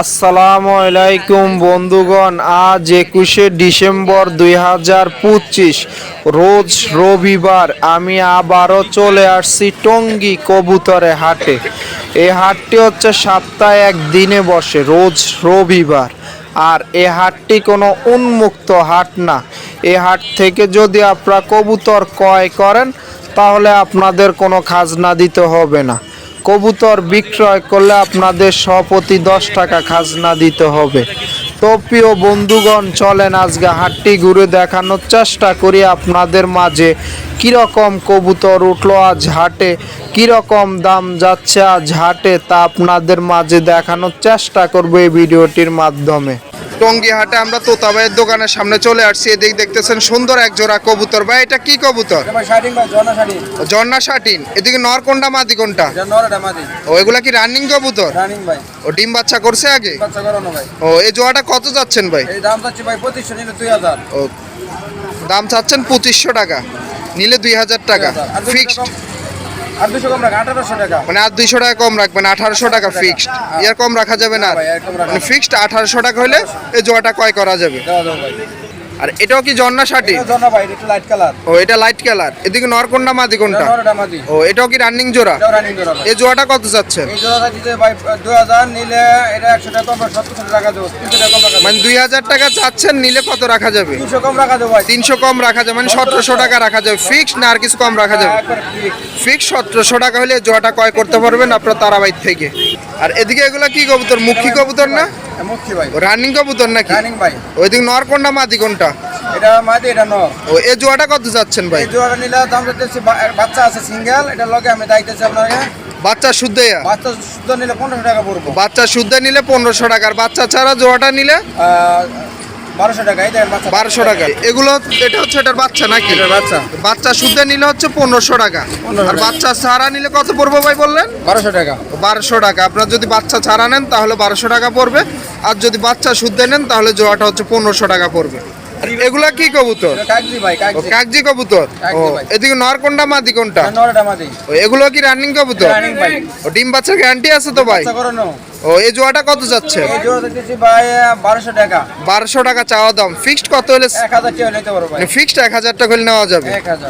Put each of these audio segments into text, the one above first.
আসসালামু আলাইকুম বন্ধুগণ আজ একুশে ডিসেম্বর দুই হাজার পঁচিশ রোজ রবিবার আমি আবারও চলে আসছি টঙ্গী কবুতরে হাটে। এই হাটটি হচ্ছে সপ্তাহে একদিনে বসে রোজ রবিবার। আর এ হাটটি কোনো উন্মুক্ত হাট না। এ হাট থেকে যদি আপনারা কবুতর ক্রয় করেন তাহলে আপনাদের কোনো খাজনা দিতে হবে না। কবুতর বিক্রয় করলে আপনাদের সপতি দশ টাকা খাজনা দিতে হবে। তো প্রিয় বন্ধুগণ, চলেন আজকে হাটটি ঘুরে দেখানোর চেষ্টা করি আপনাদের মাঝে। কীরকম কবুতর উঠল আজ হাটে? কীরকম দাম যাচ্ছে আজ হাটে? তা আপনাদের মাঝে দেখানোর চেষ্টা করব এই ভিডিওটির মাধ্যমে। টঙ্গি হাটে আমরা তোতাবাইয়ের দোকানের সামনে চলে আসছি। এদিক দেখতেছেন সুন্দর এক জোড়া কবুতর। ভাই এটা কি কবুতর? জর্না শাটিন এদিকে নর কোনটা মাদি কোনটা? ও এগুলা কি রানিং কবুতর? ও ডিম বাচ্চা করছে আগে? ও এই জোড়াটা কত যাচ্ছেন ভাই? ও দাম চাচ্ছেন পঁচিশশো টাকা। নিলে দুই হাজার টাকা। ফিক্সড আর কম রাখ টাকা। মানে আর দুইশো টাকা কম রাখবেন আঠারোশো টাকা ফিক্সড ইয়ার কম রাখা যাবে না? এর রাখা মানে ফিক্সড আঠারোশো টাকা হলে এই জোড়াটা ক্রয় করা যাবে ভাই। আর এটাও কি জর্না শাটি? ভাই এটা লাইট কালার ও এটা লাইট কালার এদিকে নর কোনটা মাদি কোনটা? নরটা মাদি। ও এটাও কি রানিং জোড়া? রানিং জোড়া এই জোড়াটা কত চাচ্ছেন? এই জোড়া চাচ্ছি ভাই দুই হাজার নিলে এটা একশো টাকা কম সত্তর টাকা দেবো তিনশো টাকা কম রাখা মানে দুই হাজার টাকা চাচ্ছেন নিলে কত রাখা যাবে? তিনশো কম রাখা দেবো ভাই। তিনশো কম রাখা যাবে মানে সতেরোশো টাকা রাখা যাবে। ফিক্সড না আর কিছু কম রাখা যাবে? ফিক্স সতেরোশো টাকা হলে জোয়াটা ক্রয় করতে পারবেন আপনার তারাবাইর থেকে। আর এদিকে এগুলা কি কবুতর? মুখী কবুতর না? মুখী ভাই। রানিং কবুতর নাকি? রানিং ভাই। ওইদিকে নর কোনটা মাদি কোনটা? এটা মাদি এটা নর। ও এ জোয়াটা কত যাচ্ছেন ভাই? এই জোড়া নিলে দাম যাচ্ছে বাচ্চা আছে সিঙ্গেল এটা লগে আমি দাইতেছি আপনাকে। বাচ্চা শুদ্ধ বাচ্চা শুদ্ধ নিলে পনেরোশো টাকা পড়ব। বাচ্চা শুদ্ধ নিলে পনেরোশো টাকা আর বাচ্চা ছাড়া জোয়াটা নিলে? বারোশো টাকা এই দেখেন বাচ্চা। বারোশো টাকা। এগুলো এটা হচ্ছে এটার বাচ্চা নাকি? এটার বাচ্চা। বাচ্চা শুদ্ধ নিলে হচ্ছে পনেরোশো টাকা। আর। বাচ্চা ছাড়া নিলে কত পড়বে ভাই বললেন? বারোশো টাকা। বারোশো টাকা। আপনার যদি বাচ্চা ছাড়া নেন তাহলে বারোশো টাকা পড়বে। আর যদি বাচ্চা শুদ্ধ নেন তাহলে জোয়াটা হচ্ছে পনেরোশো টাকা পড়বে। এগুলা কি কবুতর? কাগজি কবুতর? এদিকে নর কোনটা মাদি কোনটা? এগুলো কি রানিং কবুতর? ডিম বাচ্চার গ্যারান্টি আছে তো ভাই? ও এই জোয়াটা কত যাচ্ছে? এই ভাই বারোশো টাকা। চাওয়া দাম। ফিক্সড কত হলে এক হাজার টাকা নিতে ভাই। ফিক্সড এক হাজার টাকা হলে নেওয়া যাবে।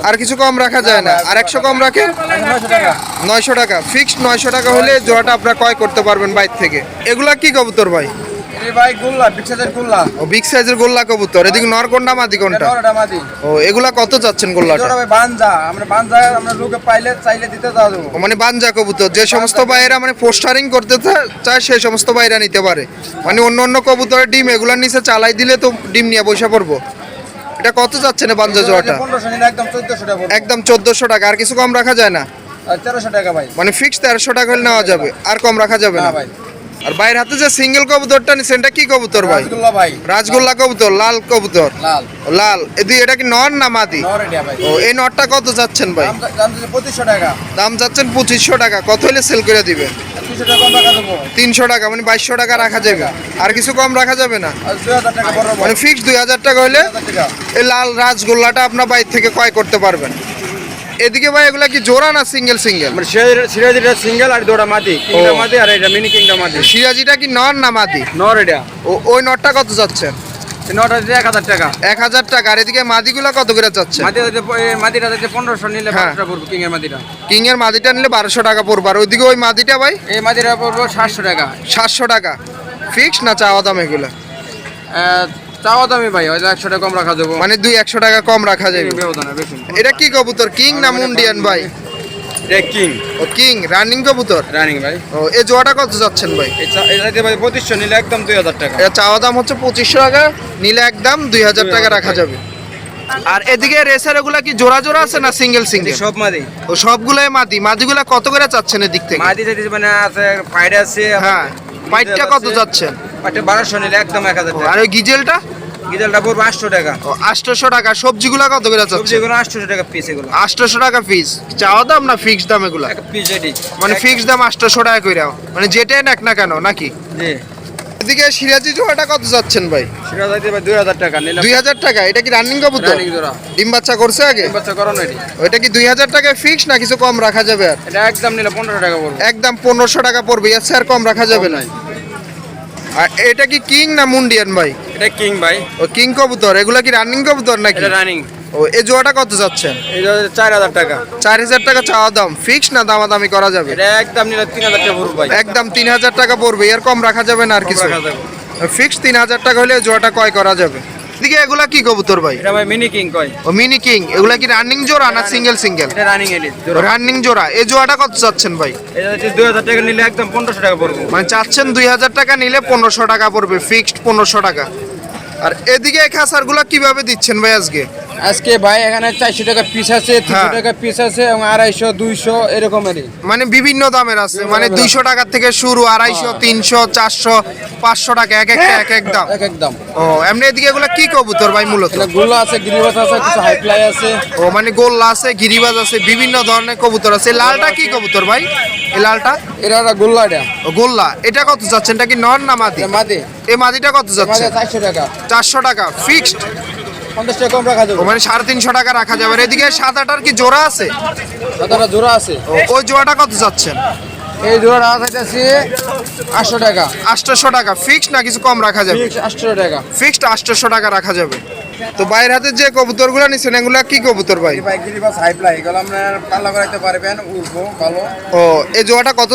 আর কিছু কম রাখা যায় না। আর একশো কম রাখেন? নয়শো টাকা। নয়শো টাকা। ফিক্সড নয়শো টাকা হলে জোয়াটা আপনারা ক্রয় করতে পারবেন বাইর থেকে। এগুলা কি কবুতর ভাই? এই ভাই গুল্লা বিক্সাদের গুল্লা। ও বিগ সাইজের গোল্লা কবুতর এদিকে নর কোনটা মাদি কোনটা? নরটা মাদি। ও এগুলা কত চাচ্ছেন গোল্লাটা? জোড়া ভাই বানজা আমরা বানজা আমরা লোকে পাইলে চাইলে দিতে দেওয়া মানে বানজা কবুতর যে সমস্ত বাইরা মানে পোস্টারিং করতে চায় সেই সমস্ত বাইরা নিতে পারে। মানে অন্য অন্য কবুতরের ডিম এগুলার নিচে চালাই দিলে তো ডিম নিয়ে বসে পড়ব। এটা কত যাচ্ছে না বানজা জোয়াটা? একদম চোদ্দশো টাকা আর কিছু কম রাখা যায় না? তেরোশো টাকা ভাই। মানে ফিক্সড তেরোশো টাকা হলে নেওয়া যাবে আর কম রাখা যাবে না? ভাই। আর বাইরের হাতে যে সিঙ্গেল কবুতরটা নিচ্ছেন এটা কি কবুতর ভাই? ভাই। রাজগোল্লা কবুতর লাল কবুতর। লাল। এদিকে এটা কি নর না মাদি? ও এই নটটা কত যাচ্ছেন ভাই? টাকা। দাম যাচ্ছেন পঁচিশশো টাকা। কত হলে সেল করে দিবেন? দেবো তিনশো টাকা মানে বাইশশো টাকা রাখা যাবে। আর কিছু কম রাখা যাবে না? মানে ফিক্স দুই হাজার টাকা হলে এই লাল রাজগোল্লাটা আপনার বাইর থেকে ক্রয় করতে পারবেন। এদিকে ভাই এগুলা কি জোড়া না সিঙ্গেল সিঙ্গেল মানে সিরাজিটা সিঙ্গেল আর জোড়া মাদি। কিংটা মাদি আর এটা মিনি কিংটা মাদি। সিরাজিটা কি নর না মাদি? নর এটা। ওই নটটা কত নটা এক হাজার টাকা। এক হাজার টাকা। আর এদিকে মাদিগুলা কত করে যাচ্ছে? মাদিটা পনেরোশো নিলে হ্যাঁ। বারোশো পড়ব কিং এর মাদিটা। কিং এর মাদিটা নিলে বারোশো টাকা পড়বে। আর ওইদিকে ওই মাদিটা ভাই? এই মাদিটা পড়ব সাতশো টাকা। সাতশো টাকা। ফিক্স না চাওয়া দাম এগুলো? চাওয়া দামি ভাই হয়তো একশো টাকা কম রাখা দেবো মানে দুই একশো টাকা কম রাখা যাবে। এটা কি কবুতর? কিং না মুন্ডিয়ান ভাই? এটা কিং। ও কিং রানিং কবুতর? রানিং ভাই। ও এই জোয়াটা কত যাচ্ছেন ভাই? চা- ভাই পঁচিশশো নিলে একদম দুই হাজার টাকা। এটা চাওয়া দাম হচ্ছে পঁচিশশো টাকা নিলে একদম দুই হাজার টাকা রাখা যাবে। আর এদিকে রেসার ওগুলা কি জোড়া জোড়া আছে না সিঙ্গেল সিঙ্গেল সব মাদি। ও সবগুলাই মাদি। মাদিগুলা কত করে চাচ্ছেন এদিক থেকে? মাদি মানে আছে ফাইড আছে হ্যাঁ। পাইটটা কত যাচ্ছেন? পাইটটা বারোশো নিলে একদম এক হাজার টাকা। আর ওই গিজেলটা? গিজালটা পড়ব আটশো টাকা। ও আটশোশো টাকা। সবজিগুলা কত করে সবজিগুলো টাকা পিস এগুলো। আটশোশো টাকা পিস চাওয়া দাম না ফিক্স দাম এগুলা? পিস মানে ফিক্স দাম আটশোশো টাকা করে মানে যেটাই নাক না কেন নাকি? জি। এদিকে সিরাজি জোড়াটা কত যাচ্ছেন ভাই? ভাই দুই হাজার টাকা নিলাম। দুই হাজার টাকা? এটা কি রানিং কবুতর? রানিং জোড়া। ডিম বাচ্চা করছে আগে? বাচ্চা করানো এটি ওইটা কি দুই হাজার টাকায় ফিক্স না কিছু কম রাখা যাবে আর? এটা একদম নিলে পনেরো টাকা পড়ব। একদম পনেরোশো টাকা পড়বে। এর আর কম রাখা যাবে না। আর এটা কি কিং না মুন্ডিয়ান ভাই? এটা কিং ভাই। ও কিং কবুতর। এগুলা কি রানিং কবুতর নাকি? এটা রানিং। ও এই জোড়াটা কত যাচ্ছেন এই হচ্ছে চার হাজার টাকা। চার হাজার টাকা চাওয়া দাম। ফিক্স না দামাদামি করা যাবে? এটা একদম নিলে তিন হাজার টাকা পড়বে ভাই। একদম তিন হাজার টাকা পড়বে। এর কম রাখা যাবে না আর কিছু? ফিক্স তিন হাজার টাকা হলে জোড়াটা ক্রয় করা যাবে। এদিকে এগুলা কি কবুতর ভাই? এটা ভাই মিনি কিং কয়। ও মিনি কিং এগুলা কি রানিং জোড়া না সিঙ্গেল সিঙ্গেল এটা রানিং এলিট রানিং জোড়া। এই জোড়াটা কত চাচ্ছেন ভাই? এটা হচ্ছে দুই হাজার টাকা নিলে একদম 1500 টাকা পড়বে। মানে চাচ্ছেন দুই হাজার টাকা নিলে পনেরোশো টাকা পড়বে ফিক্সড পনেরোশো টাকা। আর এদিকে খাসারগুলা কীভাবে দিচ্ছেন ভাই আজকে? আজকে ভাই এখানে চারশো টাকা পিস আছে তিনশো হ্যাঁ। টাকা পিস আছে এবং আড়াইশো দুইশো এরকমেরই। মানে বিভিন্ন দামের আছে মানে দুইশো টাকার থেকে শুরু আড়াইশো তিনশো চারশো পাঁচশো টাকা এক একটা এক এক দাম। এক একদম ও এমনি এদিকে এগুলা কি কবুতর ভাই মূলত? এটা গুলো আছে গিরিবাস আছে কিছু হাই ফ্লাই আছে। ও মানে গোল্লা আছে গিরিবাজ আছে বিভিন্ন ধরনের কবুতর আছে। লালটা কি কবুতর ভাই? এই লালটা? এটা গুল্লা এটা গোল্লা। এটা কত যাচ্ছেন এটা কি নর না মাদি? মাদি। এই মাদিটা কত যাচ্ছে? চারশো টাকা। চারশো টাকা ফিক্সড পঞ্চাশ টাকা কম রাখা যাবে। মানে সাড়ে তিনশো টাকা রাখা যাবে। এদিকে সাত আটার কি জোড়া আছে? সাদাটা জোড়া আছে। ওই জোড়াটা কত যাচ্ছেন এই জোড়া আছে আটশো টাকা। আটশোশো টাকা ফিক্সড না কিছু কম রাখা যাবে? আটশো টাকা। ফিক্সড আটশোশো টাকা রাখা যাবে। তো বাইরের হাতে যে কবুতরগুলো নিচ্ছেন এগুলা কি কবুতর ভাই? ভাই গিরিবাস হাই এগুলো আপনার পাল্লা করাইতে পারবেন উড়বো ভালো। ও এই জোড়াটা কত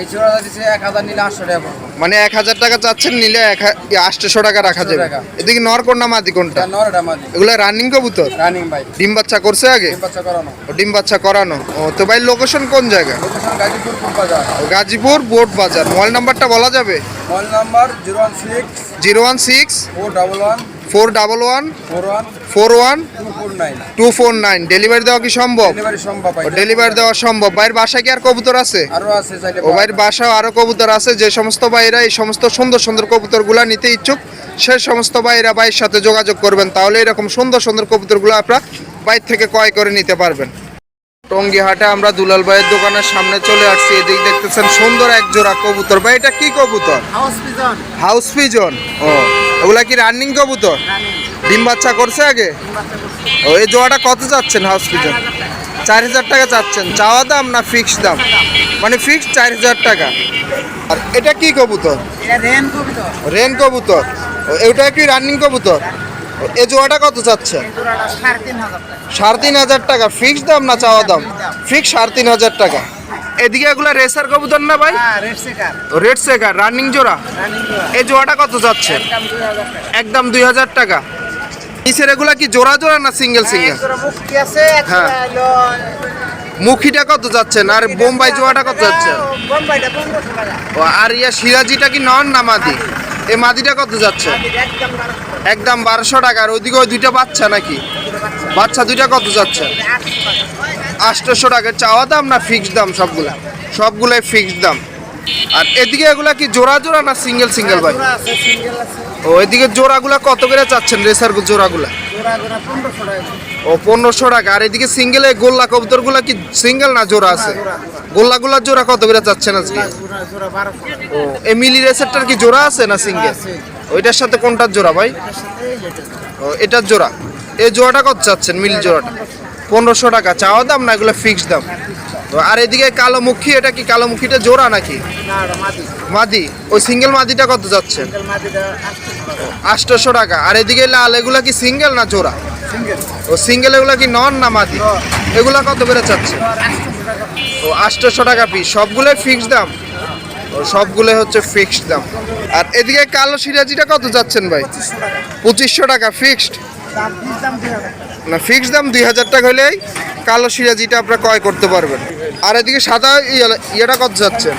এই জোড়া দিচ্ছে এক হাজার নিলে আটশো টাকা মানে এক হাজার টাকা চাচ্ছেন নিলে এক আটশোশো টাকা রাখা যাবে। এদিকে নর কোনটা মাদি কোনটা? এটা নরটা মাদি। এগুলা রানিং কবুতর? রানিং ভাই। ডিম বাচ্চা করছে আগে? ডিম বাচ্চা করানো। ও, ডিম বাচ্চা করানো। ও তো ভাই লোকেশন কোন জায়গা? লোকেশন গাজীপুর বাজার। বোট বাজার। মোবাইল নাম্বারটা বলা যাবে? Mobile number zero one six zero one six four double one four one two four nine. Delivery দেওয়া কি সম্ভব? ডেলিভারি সম্ভব ভাই ডেলিভারি দেওয়া সম্ভব। ভাইয়ের বাসায় কি আর কবুতর আছে? আরও আছে চাইলে ও ভাইয়ের বাসায় আরও কবুতর আছে। যে সমস্ত ভাইরা এই সমস্ত সুন্দর সুন্দর কবুতরগুলা নিতে ইচ্ছুক সেই সমস্ত ভাইরা ভাইয়ের সাথে যোগাযোগ করবেন। তাহলে এরকম সুন্দর সুন্দর কবুতরগুলো আপনারা বাইর থেকে ক্রয় করে নিতে পারবেন। টঙ্গি হাটে আমরা দুলাল ভাইয়ের দোকানের সামনে চলে আসছি। এদিক দেখতেছেন সুন্দর এক জোড়া কবুতর। ভাই এটা কি কবুতর? House pigeon. House pigeon. ও। ওগুলা কি রানিং কবুতর? ডিম বাচ্চা করছে আগে? ও এই জোড়াটা কত চাচ্ছেন হাউস পিজন চার হাজার টাকা চাচ্ছেন। চাওয়া দাম না ফিক্সড দাম? মানে ফিক্সড চার হাজার টাকা। আর এটা কি কবুতর? রেন কবিতা রেন কবুতর। ও, এটা কি রানিং কবুতর? ও, এই জোড়াটা কত চাচ্ছে সাড়ে তিন হাজার টাকা। ফিক্সড দাম না চাওয়া দাম? ফিক্স সাড়ে তিন হাজার টাকা। এদিকে এগুলা রেসার কবুতর না ভাই? রেড সেকার রানিং জোড়া? এই জোড়াটা কত যাচ্ছে? একদম দুই হাজার টাকা। নিচের এগুলা কি জোড়া জোড়া না সিঙ্গেল সিঙ্গেল হ্যাঁ। মুখিটা কত যাচ্ছেন আর বোম্বাই জোড়াটা কত যাচ্ছে? আর ইয়া সিরাজিটা কি নন না মাদি? এই মাদিটা কত যাচ্ছে? একদম বারোশো টাকা। আর ওইদিকে ওই দুইটা বাচ্চা নাকি? বাচ্চা দুইটা কত যাচ্ছে? আটশো টাকা। আটশোশো টাকা চাওয়া দাম না ফিক্সড দাম সবগুলা? সবগুলাই ফিক্সড দাম। আর এদিকে এগুলা কি জোড়া জোড়া না সিঙ্গেল সিঙ্গেল ভাই? ও এদিকে জোড়াগুলা কত করে চাচ্ছেন রেসার জোড়াগুলা? জোড়া জোড়া ও পনেরোশো টাকা। আর এদিকে সিঙ্গেলে গোল্লা কবুতরগুলা কি সিঙ্গেল না জোড়া আছে? গোল্লাগুলার জোড়া কত করে চাচ্ছেন আজকে? ও এই মিলি রেসেরটার কি জোড়া আছে না সিঙ্গেল ওইটার সাথে কোনটার জোড়া ভাই। ও এটার জোড়া। এই জোড়াটা কত চাচ্ছেন? মিলি জোড়াটা? পনেরোশো টাকা। চাওয়া দাম না এগুলো ফিক্সড দাম? তো আর এদিকে কালো মুখী এটা কি কালো মুখীটা জোড়া নাকি? মাদি। ওই সিঙ্গেল মাদিটা কত মাটিটা আটশো টাকা আটশোশো টাকা। আর এদিকে লাল এগুলা কি সিঙ্গেল না জোড়া? ও সিঙ্গেল এগুলা কি নন না মাদি? এগুলা কত করে চাচ্ছে ও আটশোশো টাকা পিস সবগুলোই ফিক্সড দাম? ও সবগুলোই হচ্ছে ফিক্সড দাম। আর এদিকে কালো সিরাজিটা কত যাচ্ছেন ভাই? পঁচিশশো টাকা। ফিক্সড না ফিক্সড দাম দুই হাজার টাকা হলেই কালো সিরাজিটা আপনারা ক্রয় করতে পারবেন। আর এদিকে সাদা ইয়ে- ইয়েটা কত যাচ্ছে?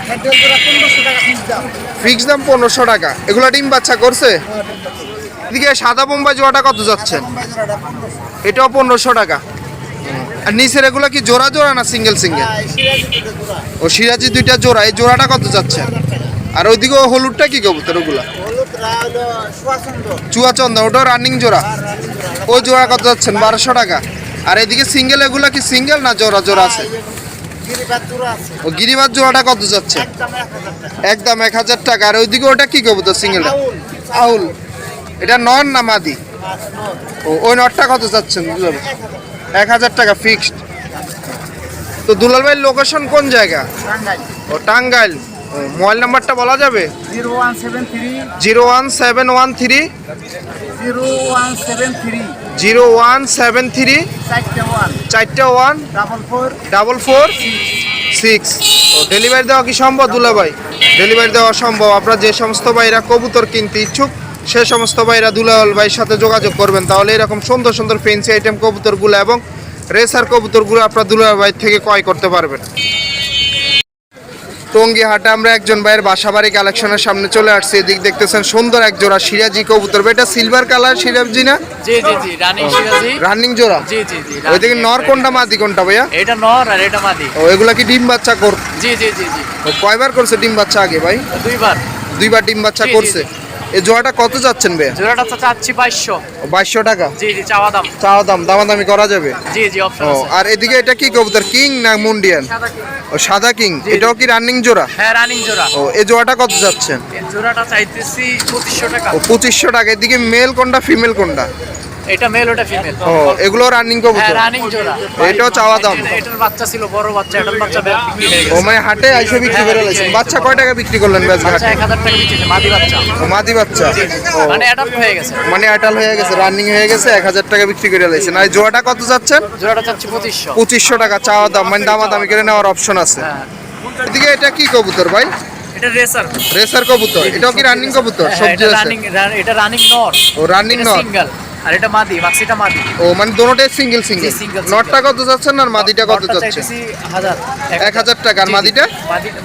পিস দাম পনেরোশো টাকা। এগুলো ডিম বাচ্চা করছে? এদিকে সাদা বোম্বাই জোড়াটা কত পনেরোশো এটাও পনেরোশো টাকা। আর নিচের এগুলো কি জোড়া জোড়া না সিঙ্গেল সিঙ্গেল ও সিরাজি দুইটা জোড়া। এই জোড়াটা কত যাচ্ছে? আর ওইদিকে হলুদটা কি কবুতর ওগুলা? চুয়াচন্দা রানিং জোড়া। ওই জোড়া কত যাচ্ছেন? বারোশো টাকা। আর এদিকে সিঙ্গেল এগুলা কি সিঙ্গেল না জোড়া জোড়া আছে? গিরিবাদ ও গিরিবাজ জোড়াটা কত যাচ্ছে? একদম এক হাজার টাকা। আর ওইদিকে ওটা কি কবুতর সিঙ্গেলটা আউল। এটা নন না মাদি? ও, ওই নটটা কত যাচ্ছেন? এক হাজার টাকা ফিক্সড তো দুলাল ভাই লোকেশন কোন জায়গা? ও, টাঙ্গাইল। ও মোবাইল নাম্বারটা বলা যাবে? Zero one seven three. Zero one seven one three. Zero one seven three. Zero one seven three. চারটে one. Double four. Double four. Six. ও ডেলিভারি দেওয়া কি সম্ভব দুলা ভাই ডেলিভারি দেওয়া সম্ভব। আপনারা যে সমস্ত ভাইরা কবুতর কিনতে ইচ্ছুক সে সমস্ত ভাইরা দুলাল ভাইয়ের সাথে যোগাযোগ করবেন। তাহলে এরকম সুন্দর সুন্দর ফেন্সি আইটেম কবুতরগুলো এবং রেসার কবুতরগুলো আপনারা দুলাল ভাই থেকে ক্রয় করতে পারবেন। টঙ্গি হাটে আমরা একজন ভাইয়ের বাসাবাড়ি কালেকশনের সামনে চলে আসছি। এদিক দেখতেছেন সুন্দর এক জোড়া সিরাজি কবুতর। এটা সিলভার কালার সিরাজি না? জি জি জি রানিং সিরাজি। রানিং জোড়া? জি জি জি ওইদিকে নর কোনটা মাদি কোনটা ভাইয়া? এটা নর আর এটা মাদি। ও এগুলা কি ডিম বাচ্চা কর জি জি জি জি। কয়বার করছে ডিম বাচ্চা আগে ভাই? দুইবার। দুইবার ডিম বাচ্চা করছে? এই জোড়াটা কত যাচ্ছেন বে জোড়াটা চাচ্ছি বাইশশো। বাইশশো টাকা? জি জি চাওয়া দাম। চাওয়া দাম দামাদামি করা যাবে? জি জি অপশন আর এদিকে এটা কি কবুতর? কিং না মুন্ডিয়ান? ও সাদা কিং। এটাও কি রানিং জোড়া? হ্যাঁ রানিং জোড়া। ও এই জোড়াটা কত যাচ্ছেন এই জোড়াটা চাইতেছি পঁচিশশো টাকা। ও পঁচিশশো টাকা। এদিকে মেল কোনটা ফিমেল কোনটা? এটা মেল ওটা ফিমেল ও এগুলো রানিং হ্যাঁ কবুতর রানিং জোড়া। এটাও চাওয়া দাম। এটার বাচ্চা ছিল বড় বাচ্চা এটার বাচ্চা বিক্রি হয়ে ও গেছে। মানে হাটে আইসে বিক্রি করে হ্যাঁ, লাইছেন বাচ্চা কয় টাকা বিক্রি করলেন ঘাটে? এক হাজার টাকা বিক্রি মাদি বাচ্চা। ও মাদি বাচ্চা। মানে অ্যাডাপ্ট হয়ে গেছে। মানে হয়ে গেছে রানিং হয়ে গেছে এক হাজার টাকা বিক্রি করে লাইছেন আর জোড়াটা কত যাচ্ছেন? জোড়াটা চাচ্ছি পঁচিশশো। পঁচিশশো টাকা চাওয়া দাম। মানে দামাদামি করে নেওয়ার অপশন আছে। হ্যাঁ। এদিকে এটা কি কবুতর ভাই? এটা রেসার রেসার কবুতর। এটা কি রানিং কবুতর? হ্যাঁ সবজি আছে। রানিং এটা রানিং নর ও রানিং নট সিঙ্গেল আর এটা মাদি মাক্সিটা মাদি। ও মানে দোনোটাই সিঙ্গেল সিঙ্গেল নটটা কত যাচ্ছেন আর মাদিটা কত নটটা যাচ্ছে? চাইতেছি হাজার। এক হাজার টাকা। আর। মাদিটা?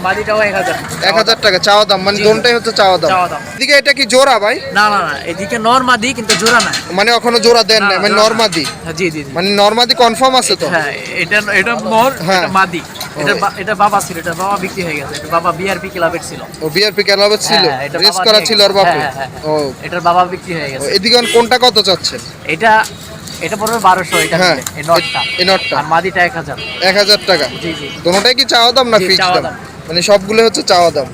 মাদিটাও এক হাজার। এক হাজার টাকা চাওয়া দাম। মানে। দোনটাই হচ্ছে চাওয়া দাম। এদিকে এটা কি জোড়া ভাই? না না না এদিকে নর মাদি কিন্তু জোড়া না। মানে এখনও জোড়া দেন না মানে নর্মাদি হ্যাঁ, জি জি মানে নর্মাদি কনফার্ম আছে তো? হ্যাঁ এটা এটা নর হ্যাঁ। এটা মাদি এটা এটা বাবা ছিল এটা বাবা বিক্রি হয়ে গেছে এটা বাবা বিআরপি ক্লাবের ছিল। ও বিআরপি ক্যালাবে ছিল। হ্যাঁ, রেস করা ছিল। আর ও। এটার বাবা বিক্রি হয়ে গেছে। এদিকে কোনটা কত চাচ্ছেন এটা এটা পড়বে বারোশো এটা হ্যাঁ এই নটটা। এই নটটা। আর মাদিটা এক হাজার। এক হাজার টাকা। জি জি। দোনোটাই কি চাওয়া দাম না ফিক্স দাম? দাম। মানে সবগুলো হচ্ছে চাওয়া দাম।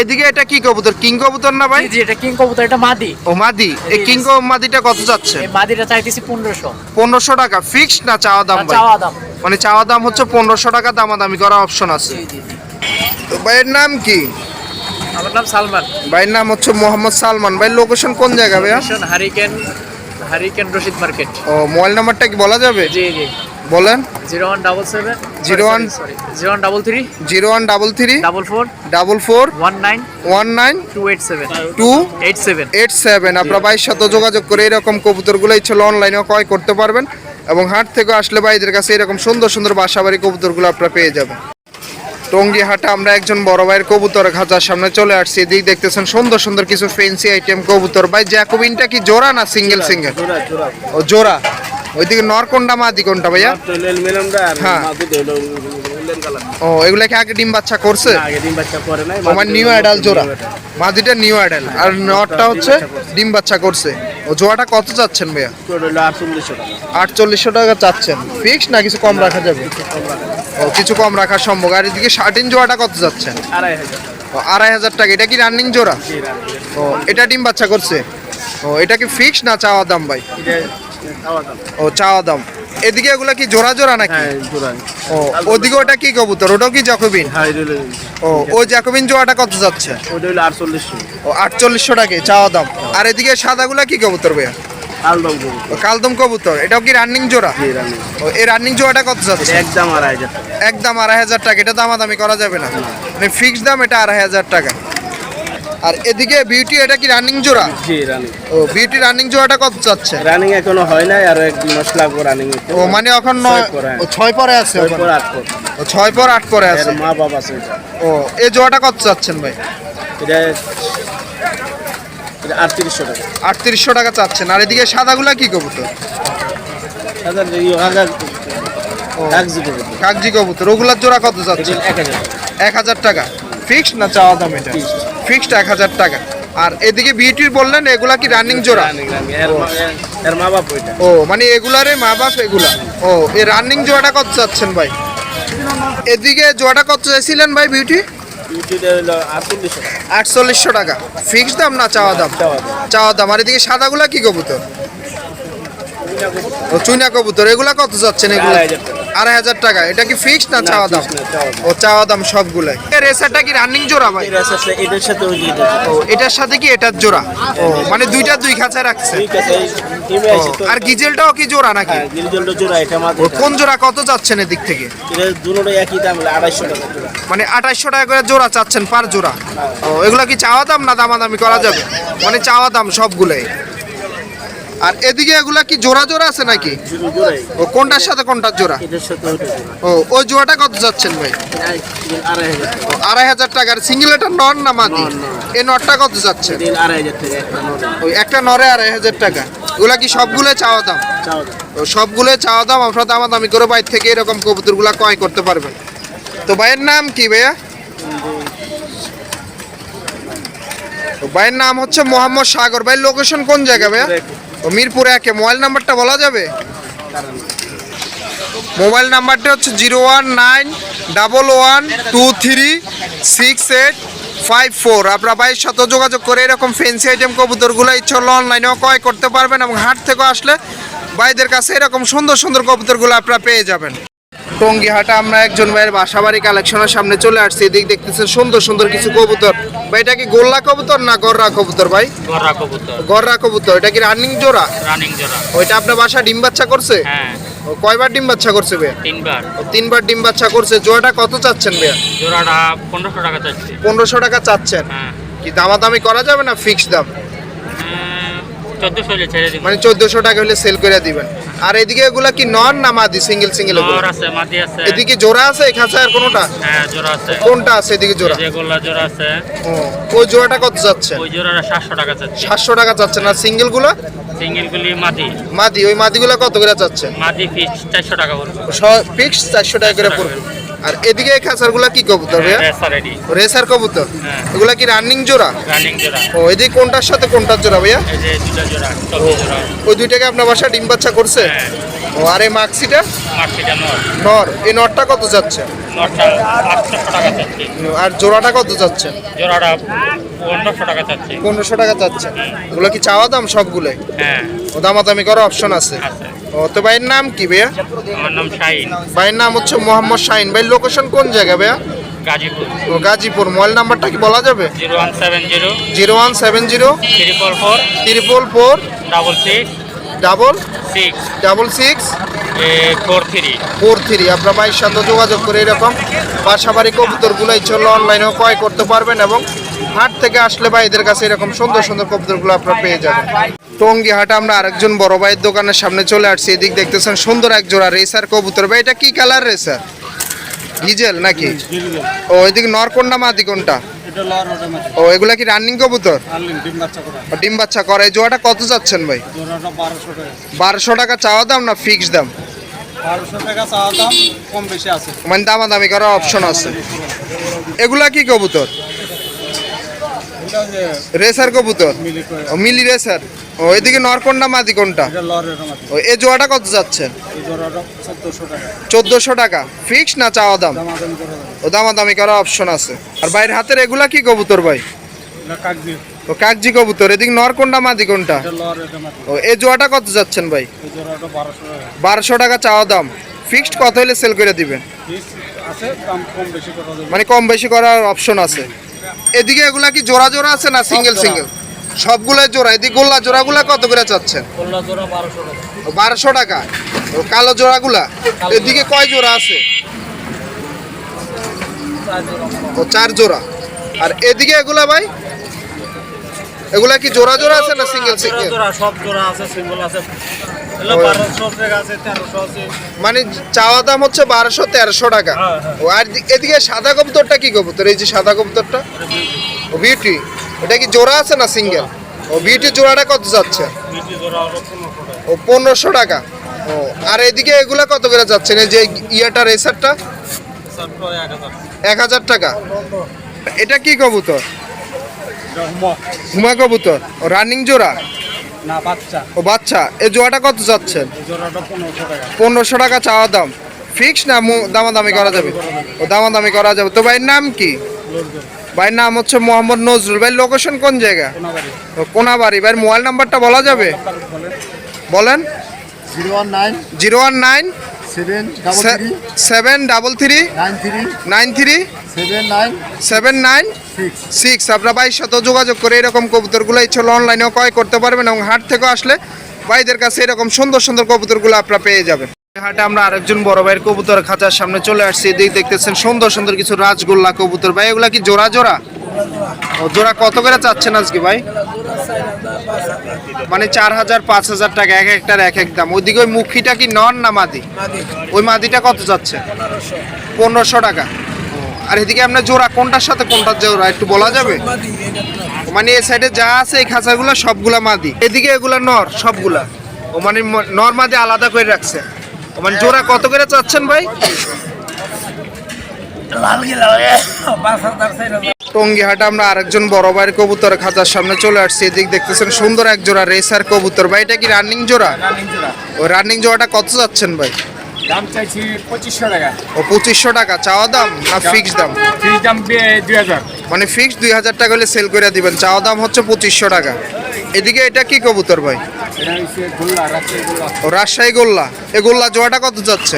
এদিকে এটা কি কবুতর? কিং কবুতর না ভাই? জি, এটা কিং কবুতর এটা মাদি। ও মাদি। এই কিং। মাদিটা কত যাচ্ছে? এই মাদিটা চাইতেছি পনেরোশো। পনেরোশো টাকা। ফিক্সড না চাওয়া দাম ভাই? চাওয়া দাম। মানে চাওয়া দাম হচ্ছে পনেরোশো টাকা দামাদামি করা অপশন আছে। জি জি জি। তো ভাইয়ের নাম কি? আমার নাম সালমান। ভাইয়ের নাম হচ্ছে মোহাম্মদ সালমান। ভাই লোকেশন কোন জায়গা ভাইয়া? Mission hurricane hurricane Rashid market? ও মোবাইল নাম্বারটা কি বলা যাবে? জি জি। বলেন। Zero one double seven Zero one- sorry zero one double three zero one double three double four double four one nine one nine two eight seven two eight seven. Eight seven. আপনার ভাইয়ের সাথে যোগাযোগ করে এরকম কবুতরগুলো ইচ্ছে অনলাইনেও ক্রয় করতে পারবেন এবং হাট থেকে আসলে ভাইদের কাছে এরকম সুন্দর সুন্দর বাসাবাড়ি কবুতরগুলো আপনারা পেয়ে যাবেন। টঙ্গি হাটে আমরা একজন বড় ভাইয়ের কবুতর খাঁচার সামনে চলে আসছি। এদিক দেখতেছেন সুন্দর সুন্দর কিছু ফেন্সি আইটেম কবুতর। ভাই জ্যাকোবিনটা কি জোড়া না সিঙ্গেল সিঙ্গেল ও জোড়া। ওইদিকে নর কোনটা মাদি কোনটা ভাইয়া? হ্যাঁ। কালার ও এগুলা কি আগে ডিম বাচ্চা করছে? আগে দিন বাচ্চা করে নাই আমার নিউ অ্যাডাল জোড়া। মাদিটা নিউ অ্যাডাল আর নটটা হচ্ছে ডিম বাচ্চা করছে। ও জোড়াটা কত চাচ্ছেন ভাইয়া? আটচল্লিশশো টাকা। চাচ্ছেন। ফিক্স না কিছু কম রাখা যাবে? ও কিছু কম রাখা সম্ভব। আর এদিকে শার্টিন জোড়াটা কত যাচ্ছেন আড়াই হাজার ও আড়াই হাজার টাকা। এটা কি রানিং জোড়া? ও এটা ডিম বাচ্চা করছে? ও এটা কি ফিক্স না চাওয়া দাম ভাই? ও চাওয়া দাম। এদিকে এগুলা কি জোড়া জোড়া নাকি? হ্যাঁ ও ওদিকে ওটা কি কবুতর? ওটাও কি জ্যাকোবিন? হ্যাঁ ও ওই জ্যাকোবিন জোড়াটা কত যাচ্ছে? ওটা হলো আটচল্লিশশো। ও আটচল্লিশশো টাকা চাওয়া দাম। আর এদিকে সাদাগুলা কি কবুতর ভাইয়া? ও কালদম কবুতর। এটাও কি রানিং জোড়া? ও এই রানিং জোড়াটা কত যাচ্ছে? একদম আড়াই হাজার টাকা। একদম আড়াই হাজার টাকা এটা দামাদামি করা যাবে না। মানে ফিক্স দাম এটা আড়াই হাজার টাকা। আর এদিকে বিউটি এটা কি রানিং জোড়া? জি রানি ও বিউটি রানিং জোড়াটা কত যাচ্ছে রানিং এখনও হয় নাই আর এক মাস লাগবে রানিং ও মানে এখন ছয় পরে। ও ছয় পরে আছে আট পর। ও ছয় পর আট পরে আছে? মা বাবা আছে। ও এই জোড়াটা কত চাচ্ছেন ভাই? এটা আটত্রিশশো টাকা। আটত্রিশশো টাকা চাচ্ছেন। আর এদিকে সাদাগুলা কি কবুতর? হাজার ইয়ে। কাগজি কবুতর। ওগুলার জোড়া কত যাচ্ছে এক হাজার। টাকা। ফিক্সড না চাওয়া দাম এটা. ফিক্সড এক হাজার টাকা। আর এদিকে বিউটির বললেন এগুলা কি রানিং জোড়া? ও মানে এগুলারে মা বাপ এগুলা। ও এই রানিং জোড়াটা কত চাচ্ছেন ভাই? এদিকে জোড়াটা কত চাইছিলেন ভাই বিউটি? আটচল্লিশশো টাকা। ফিক্সড দাম না চাওয়া দাম? চাওয়া দাম। আর এদিকে সাদাগুলা কি কবুতর? ও চুইনা কবুতর। এগুলা কত যাচ্ছেন এগুলা? আড়াই হাজার টাকা। এটা কি ফিক্সড না চাওয়া দাম? ও চাওয়া দাম সবগুলাই। রেসারটা কি রানিং জোড়া ভাই? এটার সাথে ও এটার সাথে কি এটার জোড়া? ও মানে দুইটা দুই খাঁচা রাখছে। ঠিক আছে এই টিমে ও, আছে তো আর গিজেলটাও কি জোড়া নাকি? জোড়া এটা কোন জোড়া কত চাচ্ছেন এদিক থেকে? একই দাম আড়াইশো টাকা মানে আঠাইশশো টাকা করে জোড়া চাচ্ছেন পার জোড়া? ও এগুলো কি চাওয়া দাম না দামাদামি করা যাবে? মানে চাওয়া দাম সবগুলোই। আর এদিকে এগুলা কি জোড়া জোড়া আছে নাকি? ও কোনটার সাথে কোনটার জোড়া? ও ওই জোড়াটা কত যাচ্ছেন ভাই? আড়াই হাজার টাকার সিঙ্গেল এটা নর না মাদি। এই নটটা কত যাচ্ছে? ওই একটা নরে আড়াই হাজার টাকা। এগুলা কি সবগুলো চাওয়া দাম? সবগুলো চাওয়া দাম। আপনারা দামাদামি করে বাইর থেকে এরকম কবুতরগুলা ক্রয় করতে পারবেন। তো ভাইয়ের নাম কি ভাইয়া? ভাইয়ের নাম হচ্ছে মোহাম্মদ সাগর। ভাই লোকেশন কোন জায়গা ভাইয়া? ও মিরপুর একে, মোবাইল নাম্বারটা বলা যাবে? মোবাইল নাম্বারটা হচ্ছে zero one nine double one two three six eight five four. আপনারা ভাইয়ের সাথে যোগাযোগ করে এরকম ফেন্সি আইটেম কবুতরগুলো ইচ্ছে অনলাইনেও ক্রয় করতে পারবেন এবং হাট থেকে আসলে ভাইদের কাছে এরকম সুন্দর সুন্দর কবুতরগুলো আপনারা পেয়ে যাবেন। টঙ্গি হাটে আমরা একজন ভাইয়ের বাসাবাড়ি কালেকশনের সামনে চলে আসছি। এদিক দেখতেছেন সুন্দর সুন্দর কিছু কবুতর। ভাই এটা কি গোল্লা কবুতর না গররা কবুতর ভাই? গররা কবুতর। গররা কবুতর এটা কি রানিং জোড়া? রানিং জোড়া। ওইটা আপনার বাসা ডিম বাচ্চা করছে? হ্যাঁ। ও কয়বার ডিম বাচ্চা করছে ভাইয়া? তিনবার। ও তিনবার ডিম বাচ্চা করছে জোড়াটা কত চাচ্ছেন ভাইয়া? জোড়াটা পনেরোশো টাকা চাচ্ছি। পনেরোশো টাকা চাচ্ছেন। হ্যাঁ। কি দামাদামি করা যাবে না ফিক্স দাম? চোদ্দশো হলে ছেড়ে দিব মানে চোদ্দশো টাকা হলে সেল করে দিবেন। আর এদিকে এগুলা কি নন না মাদি সিঙ্গেল সিঙ্গেল নর আছে মাদি আছে। এদিকে জোড়া আছে খাঁচা আর কোনোটা? হ্যাঁ জোড়া আছে। কোনটা আছে এদিকে জোড়া? এই জোড়া আছে। ওই জোড়াটা কত যাচ্ছে? ওই জোড়াটা সাতশো টাকা চাচ্ছি সাতশো টাকা চাচ্ছেন আর সিঙ্গেলগুলো সিঙ্গেল গুলি মাদি। মাদি ওই মাদিগুলো কত করে চাচ্ছেন মাদি পিস চারশো টাকা বলব ফিক্স চারশো টাকা করে পড়বে। আর এদিকে খাসারগুলা কি কবুতর ভাইয়া? রেডি রেসার কবুতর। হ্যাঁ। এগুলা কি রানিং জোড়া? রানিং জোড়া। ও এদিকে কোনটার সাথে কোনটার জোড়া ভাইয়া? এই যে দুটা জোড়া জোড়া। ওই দুইটাকে আপনার বাসা ডিম বাচ্চা করছে? হ্যাঁ। ও আর এই মাক্সিটা? নর। নর। এই নরটা কত যাচ্ছে? নরটা আটশোশো টাকা চাচ্ছি আর জোড়াটা কত যাচ্ছে? জোড়াটা পনেরোশো টাকা চাচ্ছি। পনেরোশো টাকা যাচ্ছে এগুলো কি চাওয়া দাম সবগুলোই? হ্যাঁ। ও দামাদামি করার অপশন আছে। ও তো ভাইয়ের নাম কি ভাইয়া? আমার নাম শাহিন। ভাইয়ের নাম হচ্ছে মোহাম্মদ শাহিন। ভাই লোকেশন কোন জায়গা ভাইয়া? গাজীপুর। ও গাজীপুর। মোবাইল নাম্বারটা কি বলা যাবে? Zero one seven zero. Zero one seven zero triple four. Triple four double six. Double six. Double six. Four three. Four three. আপনার ভাইয়ের সাথে যোগাযোগ করে এরকম বাসাবাড়ি কবুতরগুলো ইচ্ছলে অনলাইনেও ক্রয় করতে পারবেন এবং হাট থেকে আসলে বা ভাইদের কাছে এরকম সুন্দর সুন্দর কবুতরগুলো আপনারা পেয়ে যাবেন। টঙ্গি হাটে আমরা আরেকজন বড় ভাইয়ের দোকানের সামনে চলে আসছি। এদিক দেখতেছেন সুন্দর এক জোড়া রেসার কবুতর। ভাই এটা কি কালার রেসার? ডিজেল নাকি? ও এদিকে নর কোনটা? মাদি। কোনটা ও এগুলা কি রানিং কবুতর? ডিম বাচ্চা করা। এই জোড়াটা কত যাচ্ছেন ভাই? বারোশো টাকা। চাওয়া দাম না ফিক্স দাম? মানে দামাদামি করার অপশন আছে। এগুলা কি কবুতর? রেসার কবুতর? মিলি রেসার ও এদিকে নর কোনটা? মাদি। কোনটা ও এই জোড়াটা কত যাচ্ছেন চোদ্দোশো টাকা। ফিক্স না চাওয়া দাম? ও দামাদামি করার অপশন আছে। আর বাইরের হাতের এগুলা কি কবুতর ভাই? ও কাকজি কবুতর। এদিকে নর কোনটা? মাদি। কোনটা ও এই জোড়াটা কত যাচ্ছেন ভাই? বারোশো টাকা। চাওয়া দাম। ফিক্সড কত হলে সেল করে দিবেন? মানে কম বেশি করার অপশন আছে। এদিকে এগুলা কি জোড়া জোড়া আছে না সিঙ্গেল সিঙ্গেল সবগুলো জোড়া। এদিকে গোল্লা জোড়াগুলা কত করে চাচ্ছেন? বারোশো টাকা। ও বারোশো টাকা। ও কালো জোড়াগুলা? এদিকে কয় জোড়া আছে? ও চার জোড়া। আর এদিকে এগুলা ভাই? এগুলা কি জোড়া জোড়া আছে না সিঙ্গেল সিঙ্গেল সব জোড়া আছে সিঙ্গেল আছে। মানে চাওয়া দাম হচ্ছে বারোশো তেরোশো টাকা। হ্যাঁ, হ্যাঁ। আর এদিকে সাদা কবুতরটা কি কবুতর? এই যে সাদা কবুতরটা? ও বিউটি এটা কি জোড়া আছে না সিঙ্গেল ও বিউটি জোড়াটা কত যাচ্ছে? ও পনেরোশো টাকা। ও আর এদিকে এগুলা কত করে যাচ্ছেন এই যে ইয়েটা রেসারটা? এক হাজার। টাকা। এটা কি কবুতর? হুমা। কবুতর। ও রানিং জোড়া। না বাচ্চা। ও বাচ্চা এই জোড়াটা কত যাচ্ছেন জোড়াটা পনেরোশো টাকা। পনেরোশো টাকা চাওয়া দাম। ফিক্স না মু- দামাদামি করা যাবে? ও দামাদামি করা যাবে। তো ভাইয়ের নাম কি? ভাইয়ের নাম হচ্ছে মোহাম্মদ নজরুল। ভাই লোকেশন কোন জায়গা? ও কোনাবাড়ি। ভাইয়ের মোবাইল নাম্বারটা বলা যাবে? বলেন। বলেন। Zero one nine. Zero one nine. Seven double three nine three seven nine six আপনারা ভাইয়ের সাথে যোগাযোগ করে এরকম কবুতরগুলো ইচ্ছল অনলাইনেও ক্রয় করতে পারবেন এবং হাট থেকে আসলে ভাইদের কাছে এরকম সুন্দর সুন্দর কবুতরগুলো আপনারা পেয়ে যাবেন। হাটে আমরা আরেকজন বড় ভাইয়ের কবুতর খাঁচার সামনে চলে আসছি। এদিকে দেখতেছেন সুন্দর সুন্দর কিছু রাজগোল্লা কবুতর। ভাই এগুলা কি জোড়া জোড়া? ও জোড়া কত করে চাচ্ছেন আজকে ভাই? মানে চার হাজার পাঁচ হাজার টাকা এক একটার এক এক দাম। ওইদিকে ওই মুখিটা কি নন না মাদি? ওই মাদিটা কত যাচ্ছে? পনেরোশো। টাকা। আর এদিকে আপনার জোড়া কোনটার সাথে কোনটার জোড়া একটু বলা যাবে? মানে এই সাইডে যা আছে এই খাঁচাগুলো সবগুলা মাদি। এদিকে এগুলা নর সবগুলা। ও মানে নর মাদি আলাদা করে রাখছে। মানে জোড়া কত করে চাচ্ছেন ভাই? টঙ্গিহাটে আমরা আরেকজন বড় ভাইয়ের কবুতর খাঁচার সামনে চলে আসছি। এদিক দেখতেছেন সুন্দর এক জোড়া রেসার কবুতর। ভাই এটা কি রানিং জোড়া? ও রানিং জোড়াটা কত যাচ্ছেন ভাই? দাম চাইছি পঁচিশশো টাকা। ও পঁচিশশো টাকা। চাওয়া দাম না ফিক্স দাম? ফ্রিজ দাম দুই হাজার। মানে ফিক্স দুই হাজার টাকা হলে সেল করে দিবেন। চাওয়া দাম হচ্ছে পঁচিশশো টাকা। এদিকে এটা কি কবুতর ভাই? ও রাজশাহী গোল্লা। এ গোল্লা জোড়াটা কত যাচ্ছে?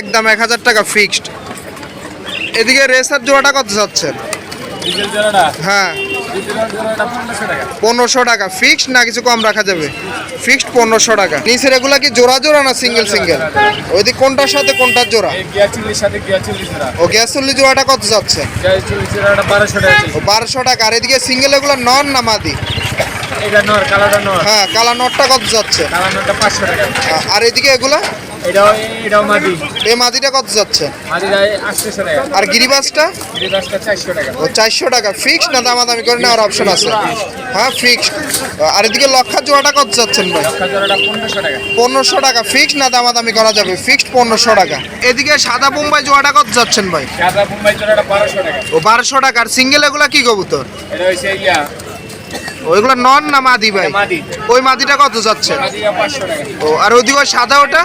একদম এক হাজার টাকা। ফিক্সড এদিকে রেসার জোড়াটা কত যাচ্ছে ডিজেল জোড়াটা? হ্যাঁ। পনেরোশো টাকা। ফিক্সড না কিছু কম রাখা যাবে? ফিক্সড পনেরোশো টাকা। নিচের এগুলা কি জোড়া জোড়া না সিঙ্গেল সিঙ্গেল ওইদিক কোনটার সাথে কোনটার জোড়া? ও গ্যাস চল্লিশ জোড়াটা কত যাচ্ছে বারোশো টাকা। আর এদিকে সিঙ্গেল এগুলো নন না মাদি এটা নর কালারটা নর। হ্যাঁ কালা নটটা কত যাচ্ছে? নরটা পাঁচশো টাকা। আর এদিকে এগুলা? এটাও এটাও মাদি। এই মাদিটা কত যাচ্ছে? টাকা। আর গিরিবাসটা? দশটা চারশো টাকা। ও চারশো টাকা। ফিক্সড না দামাদামি করে নেওয়ার অপশন আছে? হ্যাঁ ফিক্সড আর এদিকে লক্ষার জোড়াটা কত যাচ্ছেন ভাই? লক্ষা জোড়াটা টাকা। পনেরোশো টাকা। ফিক্সড না দামাদামি করা যাবে? ফিক্সড পনেরোশো টাকা। এদিকে সাদা বোম্বাই জোড়াটা কত যাচ্ছেন ভাই? সাদা জোড়াটা টাকা। ও বারোশো টাকা। আর সিঙ্গেল এগুলা কি কবুতর? এটা ইয়া ওইগুলো নন না মাদি ভাই? ওই মাদিটা কত যাচ্ছে? ও আর ওইদিকে ওই সাদা ওটা?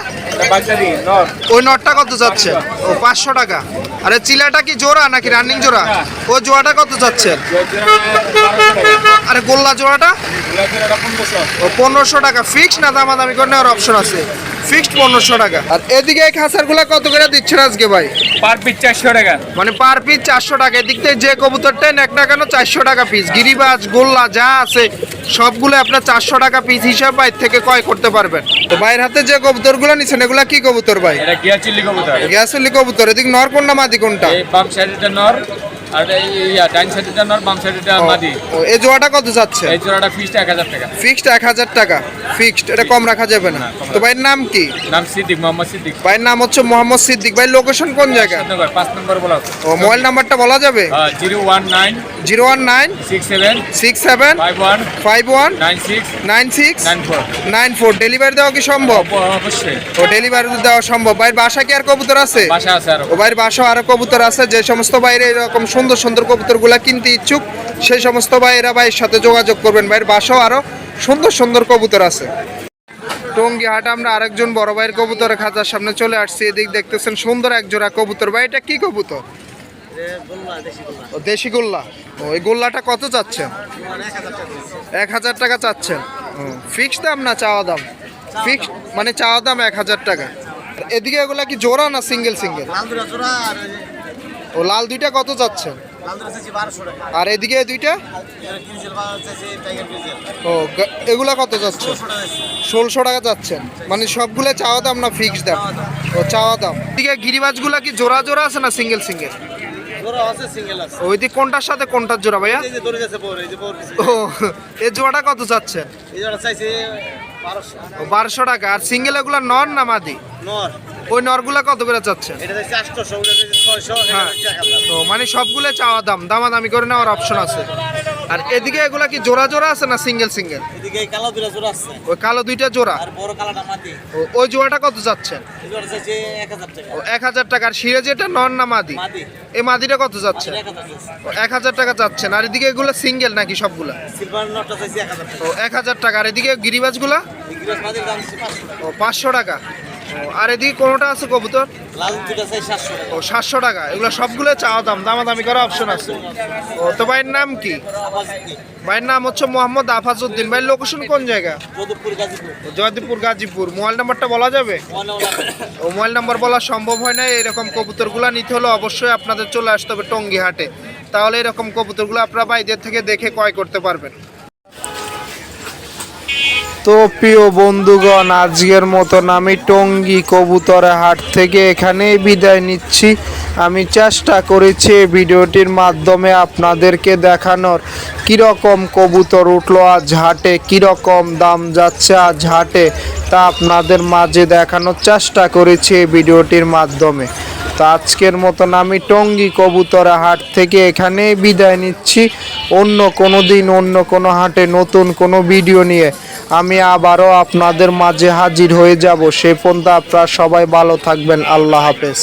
ওই নটটা কত যাচ্ছে? ও পাঁচশো টাকা। আরে চিলাটা কি জোড়া নাকি রানিং জোড়া? ও জোড়াটা কত যাচ্ছে? আরে গোল্লা জোড়াটা? ও পনেরোশো টাকা। ফিক্সড না দামাদামি করে নেওয়ার অপশন আছে? ফিক্সড পনেরোশো টাকা। আর এদিকে এই খাঁচারগুলা কত করে দিচ্ছেন আজকে ভাই? পার পিস চারশো টাকা। মানে পার পিস চারশো টাকা। এদিক থেকে যে কবুতরটাই নেক না কেন চারশো টাকা পিস গিরিবাজ গোল্লা যা আছে সবগুলো আপনার চারশো টাকা পিস হিসাব বাইর থেকে ক্রয় করতে পারবেন। তো বাইরের হাতে যে কবুতরগুলো নিচ্ছেন এগুলো কি কবুতর ভাই? এটা গিয়া চিল্লি কবুতর। গ্যাসলি কবুতর এদিকে নর কোনটা মাদি কোনটা? বাম সাইডেটা নর আর ইয়া ডাইন সাইডেটা নর বাম সাইডেটা মাদি। ও এই জোড়াটা কত যাচ্ছে? এই জোড়াটা ফিসটা এক হাজার টাকা। ফিক্সড এক হাজার টাকা। ফিক্সড এটা কম রাখা যাবে না। তো ভাইয়ের নাম কি? নাম সিদ্দিক মোহাম্মদ সিদ্দিক। ভাইয়ের নাম হচ্ছে মোহাম্মদ সিদ্দিক। ভাই লোকেশন কোন জায়গা? পাঁচ নম্বর ব্লক। ও মোবাইল নাম্বারটা বলা যাবে? Zero one nine zero one nine six seven six seven five one nine six nine four. Nine four. Delivery দেওয়া কি সম্ভব? অবশ্যই। ও ডেলিভারি দেওয়া সম্ভব। ভাইয়ের বাসা কি আর কবুতর আছে? বাসা আছে আরও ও ভাইয়ের বাসা আরও কবুতর আছে। যে সমস্ত বাইরে এরকম সুন্দর সুন্দর কবুতরগুলা কিনতে ইচ্ছুক। সেই সমস্ত ভাইয়েরা ভাইয়ের সাথে যোগাযোগ করবেন। ভাইয়ের বাসাও আরও সুন্দর সুন্দর কবুতর আছে। টঙ্গি হাট, আমরা আরেকজন বড় ভাইয়ের কবুতর খাঁচার সামনে চলে আসছি। এদিক দেখতেছেন সুন্দর এক জোড়া কবুতর। ভাই, এটা কি কবুতর? দেশি গোল্লা। ও, এই গোল্লাটা কত চাচ্ছেন? এক হাজার টাকা চাচ্ছেন। ফিক্সড দাম না চাওয়া দাম? ফিক্সড মানে চাওয়া দাম এক হাজার টাকা। এদিকে এগুলা কি জোড়া না সিঙ্গেল সিঙ্গেল ও লাল দুইটা কত যাচ্ছেন আর এদিকে দুইটা? ও এগুলা কত যাচ্ছে? ষোলোশো টাকা যাচ্ছেন মানে সবগুলো চাওয়া দাম না ফিক্সড দাম? ও চাওয়া দাম। এদিকে গিরিবাজগুলা কি জোড়া জোড়া আছে না সিঙ্গেল সিঙ্গেল ওই দিক কোনটার সাথে কোনটার জোড়া ভাইয়া? ও এই জোড়াটা কত যাচ্ছে? বারোশো। টাকা। আর সিঙ্গেল এগুলা নন না মাদি? ওই নরগুলা কত করে চাচ্ছে হ্যাঁ। ও মানে সবগুলো চাওয়া দাম দামাদামি করে নেওয়ার অপশন আছে। আর এদিকে এগুলা কি জোড়া জোড়া আছে না সিঙ্গেল সিঙ্গেল এদিকে কালো দুটা জোড়া আছে। ওই কালো দুইটা জোড়া? আর বড় কালাটা মাটি ওই জোড়াটা কত যাচ্ছে এই জোড়া চাইছে এক হাজার টাকা। ও এক হাজার টাকার সিরে যেটা নন না মাদি? এই মাদিটা কত যাচ্ছে এক হাজার টাকা যাচ্ছেন আর এদিকে এগুলো সিঙ্গেল নাকি সবগুলা? ও এক হাজার টাকা। আর এদিকে গিরিবাজগুলা? পাঁচশো টাকা। আর এদিকে কোনোটা আছে কবুতর? ও সাতশো টাকা। এগুলো সবগুলো চাওয়া দাম দামাদামি করার অপশন আছে। ও তো ভাইয়ের নাম কি? ভাইয়ের নাম হচ্ছে মোহাম্মদ আফাজউদ্দিন। ভাই লোকেশন কোন জায়গা? জয়দীপুর গাজীপুর। মোবাইল নাম্বারটা বলা যাবে? ও মোবাইল নাম্বার বলা সম্ভব হয় না এরকম কবুতরগুলো নিতে হলে অবশ্যই আপনাদের চলে আসতে হবে টঙ্গি হাটে তাহলে এরকম কবুতরগুলো আপনারা বাইদের থেকে দেখে ক্রয় করতে পারবেন। তো প্রিয় বন্ধুগণ, আজকের মতন আমি টঙ্গী কবুতরের হাট থেকে এখানেই বিদায় নিচ্ছি। আমি চেষ্টা করেছি এই ভিডিওটির মাধ্যমে আপনাদেরকে দেখানোর কীরকম কবুতর উঠল আজ হাটে, কীরকম দাম যাচ্ছে আজ হাটে তা আপনাদের মাঝে দেখানোর চেষ্টা করেছি এই ভিডিওটির মাধ্যমে। তো আজকের মতন আমি টঙ্গি কবুতরা হাট থেকে এখানে বিদায় নিচ্ছি। অন্য কোনো দিন, অন্য কোনো হাটে নতুন কোনো ভিডিও নিয়ে আমি আবারও আপনাদের মাঝে হাজির হয়ে যাব। সে পর্যন্ত আপনারা সবাই ভালো থাকবেন। আল্লাহ হাফেজ।